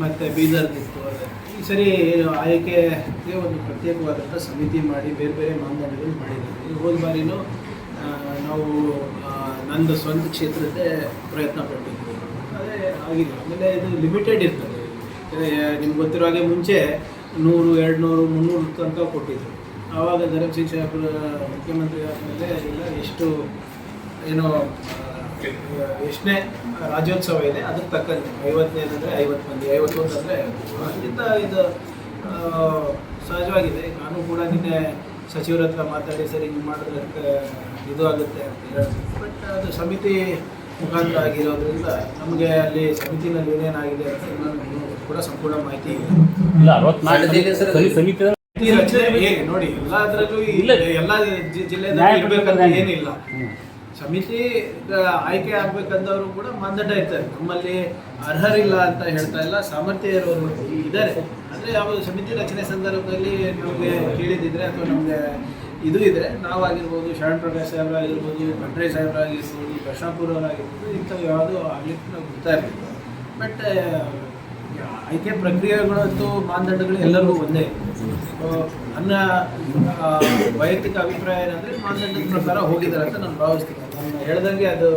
ಮತ್ತು ಬೀದರ್ದಿತ್ತು ಈ ಸರಿ ಆಯ್ಕೆಗೆ ಒಂದು ಪ್ರತ್ಯೇಕವಾದಂಥ ಸಮಿತಿ ಮಾಡಿ ಬೇರೆ ಬೇರೆ ಮಾನದಂಡಗಳು ಮಾಡಿದ್ದೀವಿ ಹೋದ ಬಾರಿನೂ ನಾವು ನಂದು ಸ್ವಂತ ಕ್ಷೇತ್ರದ್ದೇ ಪ್ರಯತ್ನ ಪಟ್ಟಿದ್ವಿ ಅದೇ ಆಗಿದೆ. ಆಮೇಲೆ ಇದು ಲಿಮಿಟೆಡ್ ಇರ್ತದೆ. ನಿಮ್ಗೆ ಗೊತ್ತಿರೋ ಹಾಗೆ ಮುಂಚೆ ನೂರು ಎರಡು ನೂರು ಮುನ್ನೂರು ತನಕ ಕೊಟ್ಟಿದ್ರು. ಆವಾಗ ಧರ್ಮ ಶಿಕ್ಷಕರು ಮುಖ್ಯಮಂತ್ರಿ ಆದಮೇಲೆ ಎಲ್ಲ ಎಷ್ಟು, ಏನೋ ಎಷ್ಟನೇ ರಾಜ್ಯೋತ್ಸವ ಇದೆ ಅದಕ್ಕೆ ತಕ್ಕಂತೆ ಐವತ್ತನೇದಂದರೆ ಐವತ್ತು ಮಂದಿ ಐವತ್ತೊಂದು ಅಂದರೆ ಅದರಿಂದ ಇದು ಸಹಜವಾಗಿದೆ. ನಾನು ಕೂಡ ನಿನ್ನೆ ಸಚಿವರ ಹತ್ರ ಮಾತಾಡಿ ಸರಿ ಹಿಂಗೆ ಮಾಡೋದಕ್ಕೆ ಇದು ಆಗುತ್ತೆ ಅಂತ ಹೇಳಿದ್ರು. ಬಟ್ ಅದು ಸಮಿತಿ ಮುಖಾಂತರ ಆಗಿರೋದ್ರಿಂದ ನಮಗೆ ಅಲ್ಲಿ ಸಮಿತಿನಲ್ಲಿ ಏನೇನಾಗಿದೆ ಅಂತ ಕೂಡ ಸಂಪೂರ್ಣ ಮಾಹಿತಿ ಇಲ್ಲ. ರಚನೆ ಹೇಗೆ ನೋಡಿ ಎಲ್ಲ ಅದರಲ್ಲೂ ಇಲ್ಲ. ಎಲ್ಲ ಜಿಲ್ಲೆ ಏನಿಲ್ಲ. ಸಮಿತಿ ಆಯ್ಕೆ ಆಗ್ಬೇಕಂದವರು ಕೂಡ ಮಾನದಂಡ ಇರ್ತಾರೆ. ನಮ್ಮಲ್ಲಿ ಅರ್ಹರಿಲ್ಲ ಅಂತ ಹೇಳ್ತಾ ಇಲ್ಲ ಸಾಮರ್ಥ್ಯ ಇರೋರು ಇದ್ದಾರೆ. ಅಂದ್ರೆ ಯಾವ ಸಮಿತಿ ರಚನೆ ಸಂದರ್ಭದಲ್ಲಿ ನಮಗೆ ಕೇಳಿದಿದ್ರೆ ಅಥವಾ ನಮಗೆ ಇದು ಇದ್ರೆ ನಾವಾಗಿರ್ಬೋದು, ಶರಣ್ ಪ್ರಕಾಶ್ ಸಾಹೇಬ್ರಾಗಿರ್ಬೋದು ಖಂಡ್ರೆ ಸಾಹೇಬ್ರಾಗಿರ್ಬೋದು ಕೃಷ್ಣಪುರ ಅವರಾಗಿರ್ಬೋದು ಇಂಥವು ಯಾವುದೂ ಆಗ್ಲಿಕ್ಕೆ ನಾವು ಗೊತ್ತಾಗಿರ್ಬೋದು ಬಟ್ ಆಯ್ಕೆ ಪ್ರಕ್ರಿಯೆಗಳಂತೂ ಮಾನದಂಡಗಳು ಎಲ್ಲರಿಗೂ ಒಂದೇ? ನನ್ನ ವೈಯಕ್ತಿಕ ಅಭಿಪ್ರಾಯ ಏನಂದರೆ ಮಾನದಂಡದ ಪ್ರಕಾರ ಹೋಗಿದ್ದಾರೆ ಅಂತ ನಾನು ಭಾವಿಸ್ತೀನಿ. ನಾನು ಹೇಳ್ದಂಗೆ ಅದು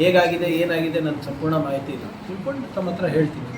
ಹೇಗಾಗಿದೆ, ಏನಾಗಿದೆ ನನ್ನ ಸಂಪೂರ್ಣ ಮಾಹಿತಿ ಇಲ್ಲ. ತಿಳ್ಕೊಂಡು ತಮ್ಮ ಹತ್ರ ಹೇಳ್ತೀನಿ.